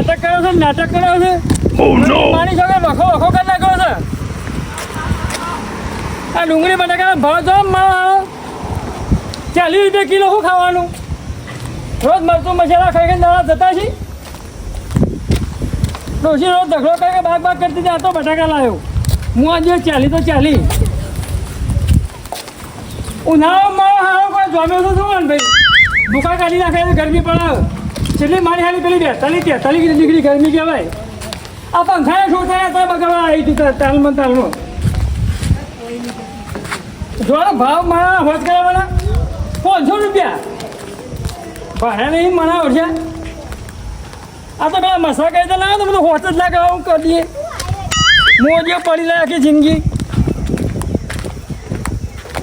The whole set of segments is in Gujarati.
નાટક કર્યો છે નાટક કર્યો છે? માની no! મારી જોડે વખો વખો કરી નાખ્યો છે. આ ડુંગળી બટાકા ભાવ જો મારો ચાલીસ રૂપિયા કિલો શું ખાવાનું? રોજ મરચું મસાલા ખાઈ ખાઈ દાડા જતા છે ડોસી રોજ ઝઘડો કરીને બાગ બાગ કરતી આ તો બટાકા લાવ્યો હું આજે ચાલી તો ચાલી. ઉનાળામાં હારો કોઈ જોમ્યો તો શું ભાઈ? ભૂખા કાઢી નાખે તો ગરમી પડે. છેલ્લી મારી હાલી પેલી બેતાલીસ તેતાલીસ ડિગ્રી ગરમી કહેવાય. આ પંખાએ શું થાય તો બગાડવા આવી હતી તાલમાં તાલમાં. જોડો ભાવ મારા હોજ કરાવવાના. પાંચસો રૂપિયા. ભાડા નહીં મના છે આ તો પેલા મસા કહી ના તો બધું હોચ જ ના કરાવું કરી દઈએ. મોજે પડી લે આખી જિંદગી.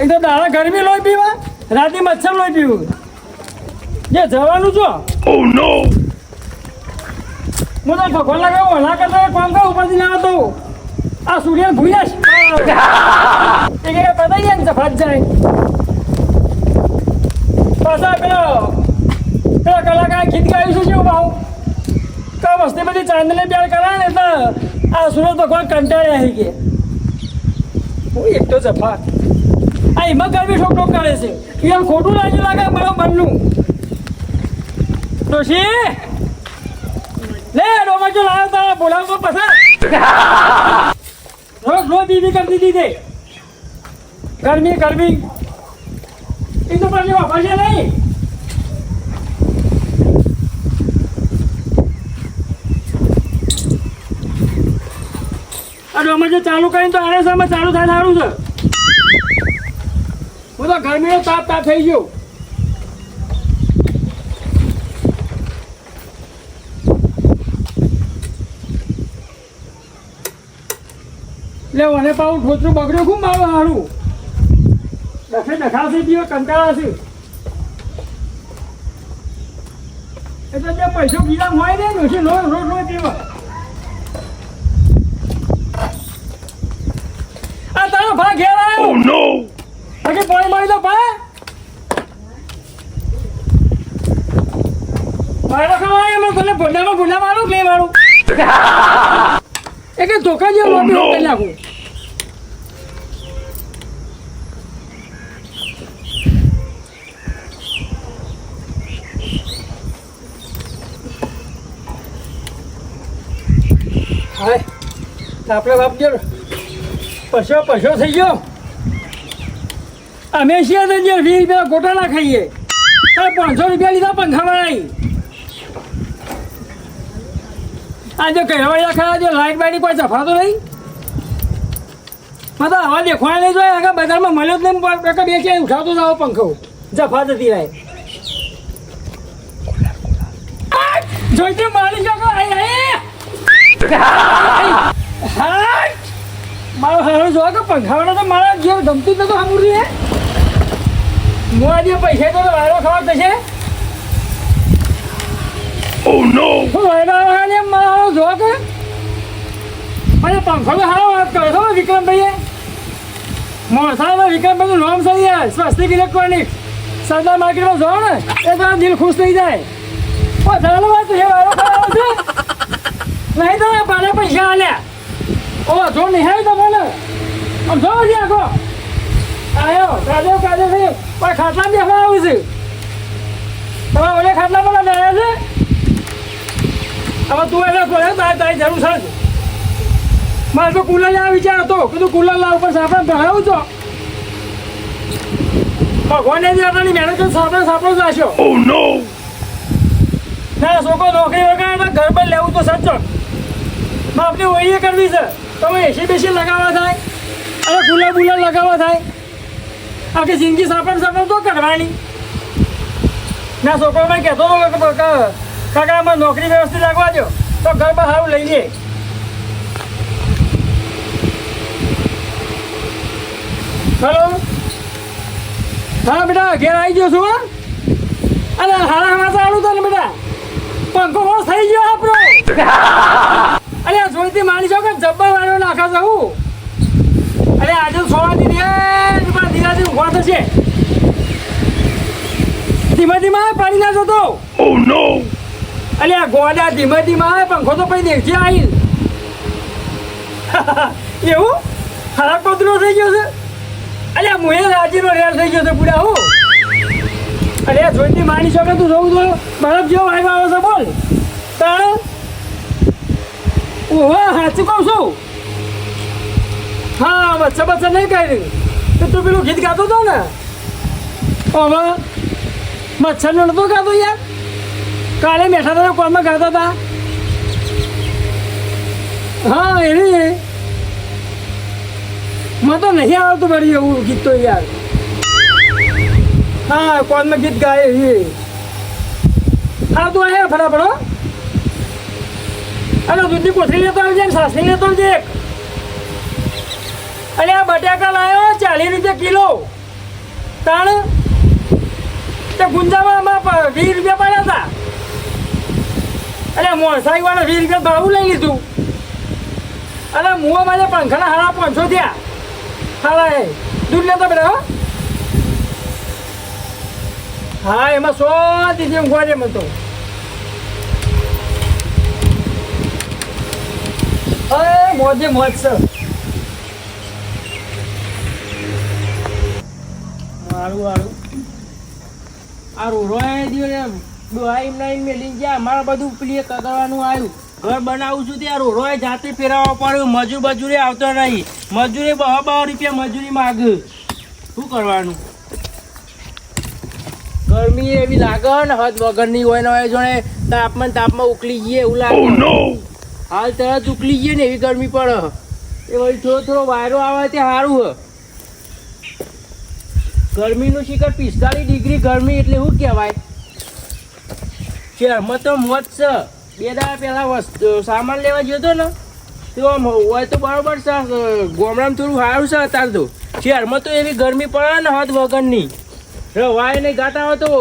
એક તો દાડા ગરમી લોહી પીવા, રાતે મચ્છર લોહી પીવું. જે જવાનું છો ઓ નો હું તો ભગવાન લગાવો હલા કરતા કામ કરું ઉપરથી ના હતો આ સૂર્ય ભૂલ્યા છે. એ કે પતા જાય ને સફાત જાય. પાછા પેલો પેલા કલાકાર ગીત ગાયું છું શું ભાવ કા વસ્તી બધી ચાંદને પ્યાર કરાવે ને એટલે આ સુરત ભગવાન કંટાળ્યા આવી ગયા હું એક તો સફાત આ એમાં ગરમી ઠોક ઠોક કરે છે. એમ ખોટું લાગ્યું લાગે મારા મનનું. ડોશી લે ડોમા જો લાવ્યો તારા બોલાવો પસંદ રોજ રોજ દીદી કરી દીધી ગરમી ગરમી. એ તો પછી વાપરશે નહીં. અરે ડોમા જો કરીને તો આને સામે ચાલુ થાય, સારું છે. હું તો ગરમીનો તાપ તાપ થઈ ગયો. લે મને પાછું ઠોચરું બગડ્યું ખૂબ મારું હારું? ડખે દખાશે પીઓ કંટાળાશે. એટલે જે પૈસો બીજા હોય ને ડોશી રોજ રોજ રોજ પીવો. આ તારો ભા ઘેર આવ્યો. Oh no! બાકી પાણી મારી દો ભા મારો ખવાય એમાં ભલે ભોંડામાં ભોંડા મારું કે મારું. એ કે ધોકા જેવો લોબી no. કરી નાખું હાય આપણે બાપ જો પશો પશો થઈ ગયો. અમે જે વીસ રૂપિયા ગોટા ના ખાઈએ પાંચસો રૂપિયા લીધા પંખામાં આજે કહેવાડિયા ખરા જો લાઈટ બાઈટ કોઈ સફાતો નહીં? માં તો હવા દેખવા નહીં જોઈએ, આગળ બજારમાં મળ્યો જ નહીં કાકા બે છે ઉઠાવતો જ પંખો. જફા જતી રહે! જોઈતે મારી શકો! મારો હારો જોવા કે પંખાવાળો તો મારા જેમ ગમતું જ નતું સાંભળ્યું હું? આજે પૈસા તો વાયરો ખવા થશે Oh no! હું વાયરો mà મારો હારો જોવા કે અને પંખો તો હારો વાત કરો છો ને વિક્રમભાઈએ. વિક્રમ વિક્રમભાઈનું નામ સહી યાર? સ્વસ્તિક ઇલેક્ટ્રોનિક્સ. સરદાર માર્કેટમાં જાઓ ને, એ તો દિલ ખુશ થઈ જાય. ઓ ચાલો વાત છે વાયરો ખરાબ છે. નહીં તો પાલે પૈસા આલ્યા. ઓ, જો નિહાય તો મને. આમ જો હજી આખો. આયો, કાજો કાજો થઈ પણ ખાટલા બેસવા આવું છું. તમે ઓલે ખાટલા પર બેઠા છે? હવે તું એને પડે તારે તારી જરૂર છે. મારે તો કુલર લેવા વિચાર હતો. કે તું કુલર લાવ પણ સાપડે ભરાવું છો. ભગવાને જે આટલી મહેનત કરી સાંભળો સાપડો જ no! ના છોકરો નોકરી વગર ઘર પર લેવું તો સચ્ચો બાપને ઓઈએ કરવી છે. તમે એસી બેસી લગાવવા થાય? અને કુલર બુલર લગાવવા થાય? આખી જિંદગી સાપડ સાપડ તો કરવાની. ના છોકરો મેં કહેતો હતો કે કાકા નોકરી વ્યવસ્થિત લાગવા દો, તો ઘર પર સારું લઈ લે. હલો? હા, બેટા, ઘેર આવી ગયો છું અરે હારા હારા સારું તો ને બેટા. પંખો બહુ થઈ ગયો આપણો. અરે જોઈતી માની છો કે જબ્બર વાળો નાખા જવું અરે, આજે સોવાથી ધીરે ધીરાથી ઊભા થશે ધીમે ધીમે પાણી ના જતો. Oh no! આ ગોડા ધીમે ધીમે આવે, પંખો તો પછી દેખી આવી એવું? ખરાબ પતરો થઈ ગયો છે? અલ્યા મુએ રાજીનો રેલ થઈ ગયો છે પૂરા, હું. અરે જોઈતી માની શકે તું જોઉં તો. બરફ જેવો આવ્યો આવે છે, બોલ. તાણ? ઓહો સાચું કહું છું? હા બચ્ચા બચ્ચા નહીં કરી તો તું પેલું ગીત ગાતો હતો ને? હવે મચ્છરનો નતો ગાતો યાર? કાલે હતા કોણમાં ગાતા હતા. હા, એની. મને તો નહીં આવડતું બરી એવું ગીત તો યાર. હા, કોલમાં ગીત ગાય એ. હા, તું આયા ફટાફટ અરે, દૂધની કોથળી લેતો આવજે ને સાસરી લેતો આવજે અરે, આ બટાકા લાવ્યો ચાલીસ રૂપિયા કિલો. તાણ? તે ગુંજામાં વીસ રૂપિયા પડ્યા હતા. અરે મોસાઈ વાળા વીસ રૂપિયા ભાવું લઈ લીધું. અરે મુવા મારે પંખાના હારા પાંચસો થયા. હારા એ. દૂધ લેતો બેટા, હો. એમાં સો દીધી ઊંઘવા દે મને તો. અરે, મોજે મોજ છે. મારું મારું આ રોરોએ દિવસ ડોહાઈ નાઈ મેલી ગયા. મારે બધું પ્લે કરવાનું આવ્યું ઘર બનાવું છું ત્યાં રોડોએ જાતે ફેરવવા પડ્યું. મજૂર મજૂરી આવતો નહીં. મજૂરી બહુ બહુ રૂપિયા મજૂરી માગ. શું કરવાનું? ગરમી એવી લાગે ને હદ વગરની હોય ને હોય જોડે તાપમાન તાપમાં ઉકલી જઈએ એવું Oh લાગે હાલ તરત ઉકલી જઈએ ને એવી ગરમી પડે. એ વળી થોડો થોડો વાયરો આવે તે સારું હ. ગરમીનું શિખર પિસ્તાલીસ ડિગ્રી ગરમી એટલે શું કહેવાય? શહેરમાં તો મોજ છે. બે દાડા પહેલાં વસ્તુ સામાન લેવા ગયો હતો ને તો હોય તો બરાબર છે. ગોમડામાં થોડું સારું છે અત્યારે તો. શહેરમાં તો એવી ગરમી પડે ને હદ વગરની. રવાય નહીં ગાતા હોય તો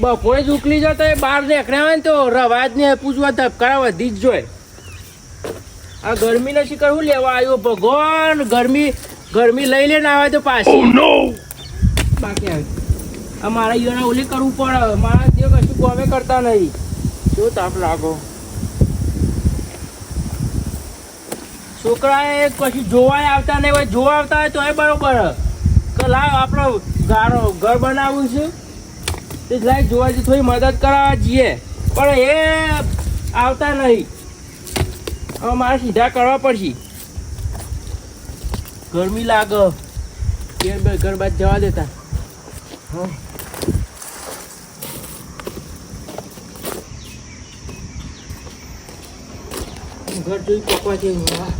બપોરે જ ઉકલી જતો એ બહાર નીકળ્યા ને તો રવાજ ને પૂછવા ધબકારા વધી જ જોઈએ આ ગરમી નથી કરવું લેવા આવ્યો? ભગવાન ગરમી ગરમી લઈ લઈને આવે તો પાછી. Oh બાકી આવી. મારા યોને ઓલી કરવું પડે મારા જે કશું ગમે કરતા નહીં. શું તાપ લાગો? છોકરાએ કશું જોવાય આવતા નહીં હોય, જોવા આવતા હોય તો એ બરોબર. કે લાવ આપણો ગારો ઘર બનાવવું છે. તે લાઈ જોવા જે થોડી મદદ કરાવવા જઈએ. પણ એ આવતા નહીં. હવે મારે સીધા કરવા પડશે. ગરમી લાગે. ઘર બાદ જવા દેતા. હા. ઘર જોઈ જેવું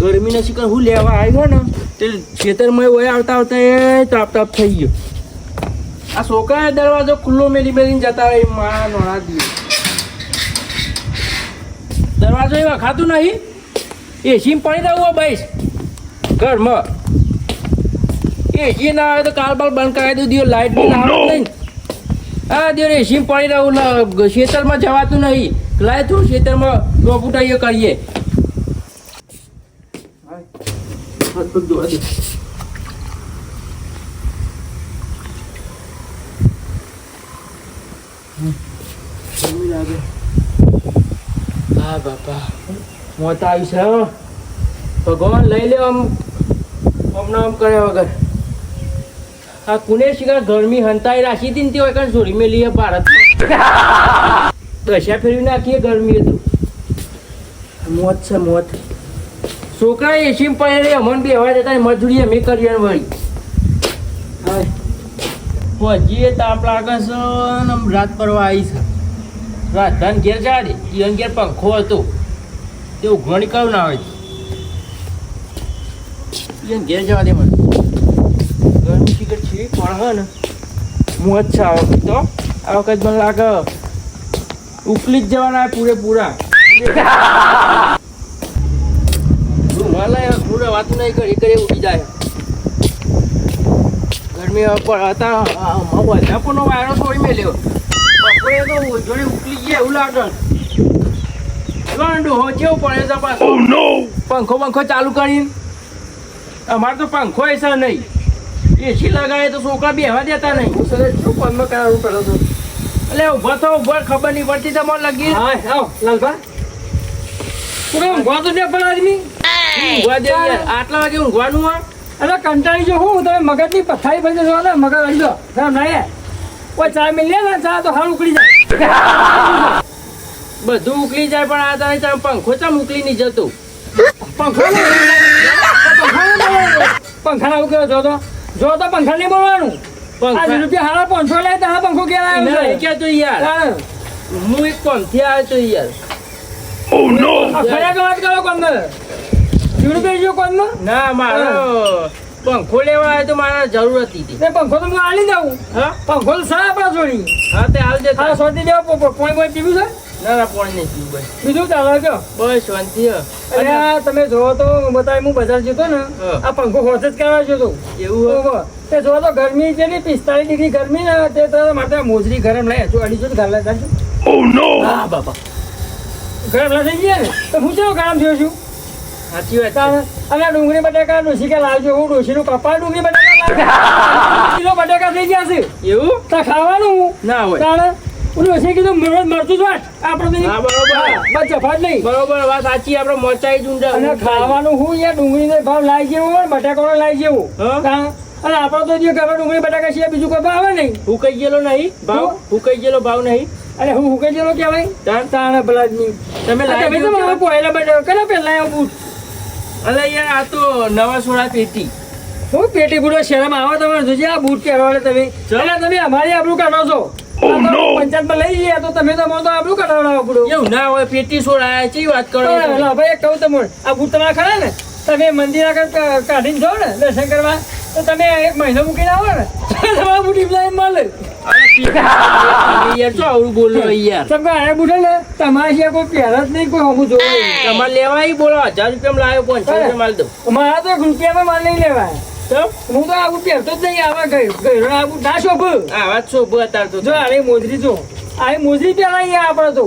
ગરમીના શિકાર હું લેવા આવ્યો ને તે ખેતરમાં વય આવતા આવતા એ તાપ તાપ થઈ ગયો. આ છોકરા દરવાજો ખુલ્લો મેલી મેલીને જતા હોય મા નોણા દી. દરવાજો એવા ખાતું નહીં. એસી પાણી રહ્યું બસ. ઘરમાં. એસી ના આવે તો કાલ બાલ બંધ કરાવી દીધું લાઇટ લાઈટ બિલ Oh, આવે નહીં હા દિયો એસી પડી રહ્યું લ- ખેતરમાં જવાતું નહીં લાય તું ખેતરમાં લોપુટાઈઓ કરીએ દે. હા, બાપા મોતા આવી છે. ભગવાન લઈ લે આમ આમ કર્યા વગર આ કુને શિકાર ગરમી હંતાઈ રાખી હતી ને તે હોય છોડી મેલી ભારત દશા ફેરવી નાખીએ ગરમી હતું મોત છે મોત. છોકરા એસી પડે અમન બી હવા જતા મજૂરી અમે કરીએ વળી. હજી તાપ લાગે છે રાત પરવા આવી છે. રાજધાન ઘેર જાડે ઈવન ઘેર પંખો હતો. તે ઉઘરણી કયું ના ઈવન ઘેર જવા દે મને. પણ હે ને છે આ વખત તો. આ વખત મને લાગે ઉપલી જ જવાના પૂરેપૂરા. રૂમાલા પૂરે વાત નહીં કરી કરી ઉડી જાય. ગરમી પર હતા બધા પણ વાયરો છોડી મેલ્યો બપોરે તો જોડે ઉકલી ગયા એવું લાગે. ગાંડો હો પડે છે પાછો? Oh પંખો પંખો ચાલુ કરીને. અમારે તો પંખો એસા નહીં. એસી લગાવે તો છોકરા બેહવા દેતા નહીં. હું સર શું ફોનમાં કરાવવું પડે તો એટલે ઊભો તો ઊભો ખબર નહીં પડતી તમારે લગી હા આવ લાલભા તું ઊંઘવા તો દે પણ આદમી. ઊંઘવા દે આટલા વાગે ઊંઘવાનું આ અરે કંટાળી જો હું તમે મગજની પથારી ભરી જશો ને મગજ આવી દો ના ના કોઈ ચા મિલ ને ચા તો હાલ ઉકળી જાય. બધું ઉકળી જાય પણ આ તારે તમે પંખો ચમ ઉકલી નહીં જતું? પંખો પંખા ના ઉકળ્યો જો તો જો તો પંખા નહીં બોલવાનું. પાંચસો રૂપિયા હારા પાંચસો લે તો આ પંખો કે ના, આવ્યો તો યાર. હું એક કોમથી આવ્યો તો યાર. ઓ નો ખરેખર વાત કરો કોણ જીવડું જો કોણ ના મારો પંખો લેવા આવ્યો તો મારે જરૂર હતી તી. પંખો તો હું આલી દઉં. હા? પંખો તો સા આપણા જોડી. હા તે હાલ દેતા હા સોટી દેવો પોઈ કોઈ પીવું છે? ના ના પોણી નહીં પીવું બસ. બીજું ચાલો કયો બસ શાંતિ અરે આ તમે જોવો તો બતાવી હું બજાર જતો ને આ પંખો હોત જ કરવા જતો એવું તે જોવો તો ગરમી છે ને પિસ્તાલીસ ડિગ્રી ગરમી ને તે માટે મોજરી ગરમ લઈ હજુ અઢીસો ગાલે તારજો Oh no! હા બાપા. ગરમ ના થઈ ગયા ને? તો હું કેવો ગરમ થયો છું? સાચી વાત. અને ડુંગળી બટાકા ડોસી કે લાવજો હું ડોસીનું પપ્પા ડુંગળી બટાકા કિલો બટાકા થઈ ગયા છે. એવું? તો ખાવાનું? ના હોય. ડોસી કીધું મરદ મરતું જ આપણે હા, બરોબર. બસ જફાત નહીં. બરોબર વાત સાચી આપણે મોચાઈ ડુંડા અને ખાવાનું હું યાર ડુંગળીનો ભાવ લાવી જેવો હોય બટાકાનો લાવી જેવું. હા? અને આપણે તો જે ગમે ડુંગળી બટાકા છે બીજું કોઈ ભાવ આવે નહીં. હું કઈ ગયેલો નહીં ભાવ? હું? હું કઈ ગયેલો ભાવ નહીં? અરે હું હુકે જેવો કહેવાય? તાણ? તાણે તમે તમે લાવી તો મારા દો. બટાકા પહેલા આવ્યો બૂટ? અરે યાર આ તો નવા સોળા પેટી. હું પેટી બુડો શરમ આવે તમે જોજે આ બૂટ પહેરવાડે તમે. તમે અમારી આપણું કાઢો છો. પંચાયતમાં લઈ ગયા તો તમે તો આબરૂ કાઢવાડો એવું ના હોય પેટી સોળા છે વાત કરો? ભાઈ એક કહું તમને આ તમારા ખરા ને? તમે મંદિર આગળ કાઢીને જાઓ ને દર્શન કરવા તો તમે એક મહિનો મૂકીને આવો ને તમારા બૂટ ઇબ્રાહિમ મળે. યાર શું આવડું બોલો યાર. તમે આને બૂટે ને તમારા સિવાય કોઈ પહેર જ નહીં કોઈ જોવે તમારે લેવાય બોલો હજાર રૂપિયા લાવ્યો રૂપિયા માલ દો મારા તો રૂપિયામાં માલ નહીં લેવાય. હું તો આવું પહેરતો જ નહીં આવા ગયો આવું ના શોભ. આ વાત શોભ અત્યારે તો જો તો આરે મોજરી જો. આ મોજરી પહેરાઈ આપણે તો.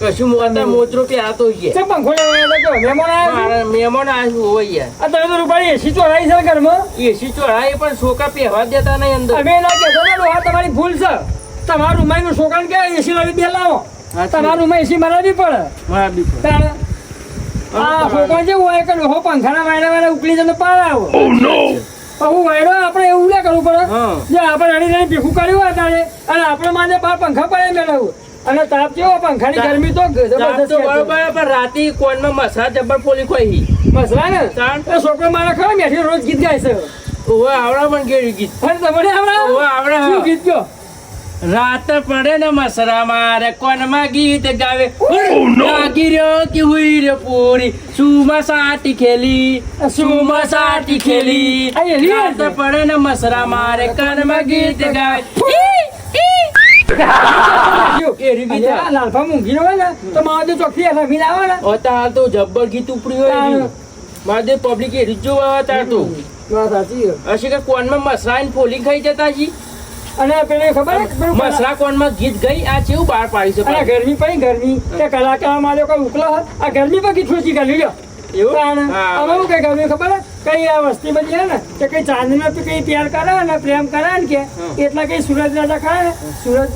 કશું મોટા મોતરો પહેરાતો છે ચમ પંખો લેવા આવ્યા હતા, મહેમાન આવ્યા મહેમાન આવ્યું હોય યાર. આ તમે તો રૂપાળી એસી ચોરાઈ છે ઘરમાં? એસી પણ છોકરા પહેરવા દેતા નહીં અંદર. અમે ના કહેતા ને આ તમારી ભૂલ છે. તમારા રૂમાઈનું છોકરાને કે એસી લાવી બે લાવો સાચી તમારા એસી મરાવી પડે. મારા બી પણ. તાણે આ છોકરા જેવું હોય કે હો પંખાના વાયરા વાળા ઉકલી જતો પાર આવો. Oh! હું વાયરો આપણે એવું ના કરવું પડે. હા. જે આપણે અડી રડી ભેગું કર્યું હોય તારે અને આપણે માને બાર પંખા પડે મેળવવું. અને તાપ જેવો પંખાની? ગરમી તો જબરદસ્ત તો. બરોબર પણ રાતે કોનમાં મસા જબર પોલી કોઈ મસલા ને તાણ. એ છોકરો મારા ખબર મેઠી રોજ ગીત ગાય છે. ઓવે આવડા પણ કેવી ગીત. અને તમને આવડા ઓવે આવડે શું ગીત ગયો રાત પડે ને મસરા મારે કોનમાં ગીત ગાવે? લાગી રહ્યો કે હુઈ રે પૂરી? સુમાં સાટી ખેલી સુમાં સાટી ખેલી. રાત પડે ને મસરા મારે કાનમાં ગીત ગાવે? લાલફા મૂંગી હોય ને તો મારા જો ચોખ્ખી રમીને આવે ને. ઓતા તો જબ્બર ગીત ઉપડી હોય તાણ. પબ્લિક એ રીત જોવા તાર તો. વાત સાચી હશે કે કોનમાં મસરા ને ફોલી ખાઈ જતા જી? અને પેલી ખબર મસરા કોનમાં ગીત ગઈ આ ચેવું બહાર પાડી અને છે ગરમી પડી ગરમી. તે કલાકાર માર્યો કોઈ ઉકલો હોત આ ગરમી પર ગીત ખુશી કરી લ્યો એવું. હા. હું. કઈ ગરમી ખબર કઈ આ વસ્તી બધી છે ને કે કઈ ચાંદીનો તો કઈ પ્યાર કરે ને પ્રેમ કરે ને કે એટલા કઈ સૂરજ રાજા ખાય ને? સૂરજ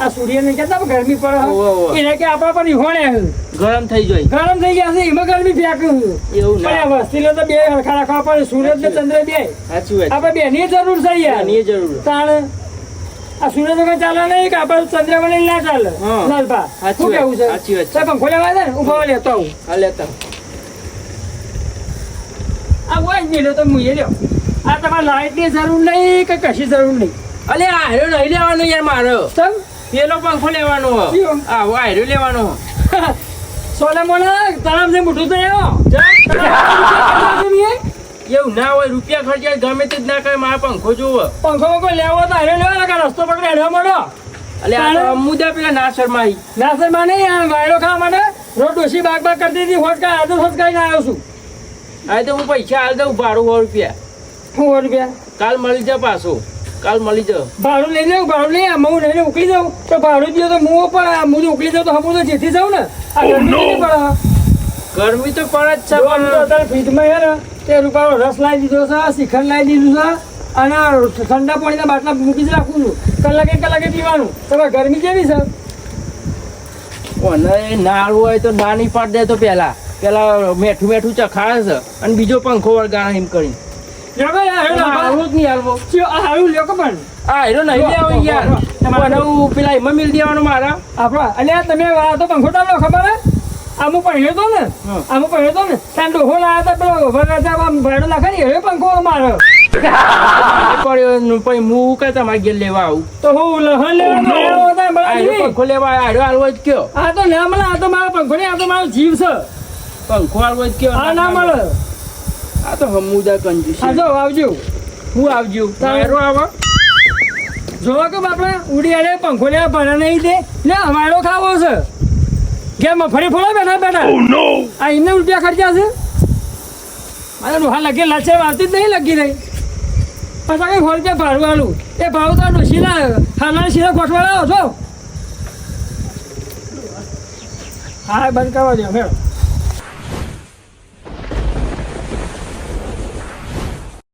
આ સૂર્ય ને કહેતા પણ ગરમી પડે. એને કે આપણા પર ઈહોણે ગરમ થઈ જાય. ગરમ થઈ ગયા છે એમાં ગરમી ફેંક્યું એવું પણ વસ્તી તો બે હરખા રાખવા પડે સૂરજ ને ચંદ્ર બે. સાચી વાત. આપણે બેની જરૂર છે યાર. જરૂર. તાણે આ સૂરજ વગર ચાલે નહીં કે આપણે ચંદ્ર વગર ના ચાલે. લાલભા શું કેવું છે? સાચી વાત છે. પંખો લેવા દે ને? ઊભા લેતો આવું. લેતા આ હોય જ લ્યો તો હું એ લ્યો. આ તમારે લાઇટની જરૂર નહીં કે કશી જરૂર નહીં? અલે આ હાર્યો નહીં લેવાનો યાર મારો. ચમ? પેલો પંખો લેવાનો? આવો હાર્યો લેવાનો. સોલે મોને તળાવથી મોટું તો આવ્યો એવું ના હોય રૂપિયા ખર્ચા ગમે તે જ ના કરે મારા પંખો જોવો પંખો પંખો લેવો તો હારે લેવા લાગે રસ્તો પકડે હેડવા મળો એટલે આ તો અમુદા પેલા ના શરમાઈ ના સરમાં નહીં આ વાયરો ખાવા માટે રોજ ડોસી બાગ બાગ કરતી હતી હોટ કા આજે હોટ કરીને આવ્યો છું. હવે તો હું પૈસા હાલ દઉં ભાડું સો રૂપિયા. શું સો રૂપિયા? કાલ મળી જા પાછો. કાલ મળી જા. ભાડું લઈ લેવું ભાડું લઈ આમ હું લઈને ઉકળી જાઉં. તો ભાડું દો તો હું પણ હું જો ઉકળી જાઉં તો હમું તો જેથી જાઉં ને. આ Oh, ગરમી. પડે. ગરમી તો પડે જ છે પણ અત્યારે ફ્રીજમાં ને. તે રૂપાળો રસ લાવી દીધો છે શ્રીખંડ લાવી દીધું છે અને ઠંડા પાણીના બાટલા મૂકી જ રાખું છું. કલાકે કલાકે પીવાનું. તમે ગરમી કેવી છે? અને નાળ હોય તો નાની પાડ દે તો પેલા. પેલા મેઠું મેઠું ચખાડે છે અને બીજો પંખો વળગાણે એમ કરી લ્યો ભાઈ, આ હેડો, આ હારું જ નહીં હાલવો. ચ્યો, લ્યો કે આ હેરો નહીં લેવો યાર. મને પેલા એમાં મિલ દેવાનું મારા. આપણા અને તમે વાળા તો પંખો ટાળો ખબર હે? આમું પહેર્યો તો ને. આમ પહેર્યો તો ને. ત્યાં ડોહો લાયા હતા પેલો વરરાજા ભાડો નાખે ને એ પંખો મારો. પડ્યો પછી હું કઈ તમારે ઘેર લેવા આવું. તો હું લહન? પંખો લેવા આયરો હાલવો જ કયો. આ તો ના મળે આ તો મારો પંખો નહીં આ તો મારો જીવ છે. પંખો હાલવો જ કયો. આ ના મળે. આ તો હમુદા કંજૂસ આ જો આવજો. હું આવજો. મારો આવો. જોવા કે બાપડા ઉડી આડે પંખો લેવા ભરા નહીં દે. ને અમારો ખાવો છે. કે ફરી ફોડો બેઠા બેઠા Oh આ એમને રૂપિયા ખર્ચ્યા છે? મારે રોહા લગી લાચે આવતી જ નહીં લગી રહી. પાછા કઈ ફોન પે ભરવાનું એ ભાવ તો ડોસીના ખાના સીધા ગોઠવાડા છો હા બંધ કરવા દો મેળો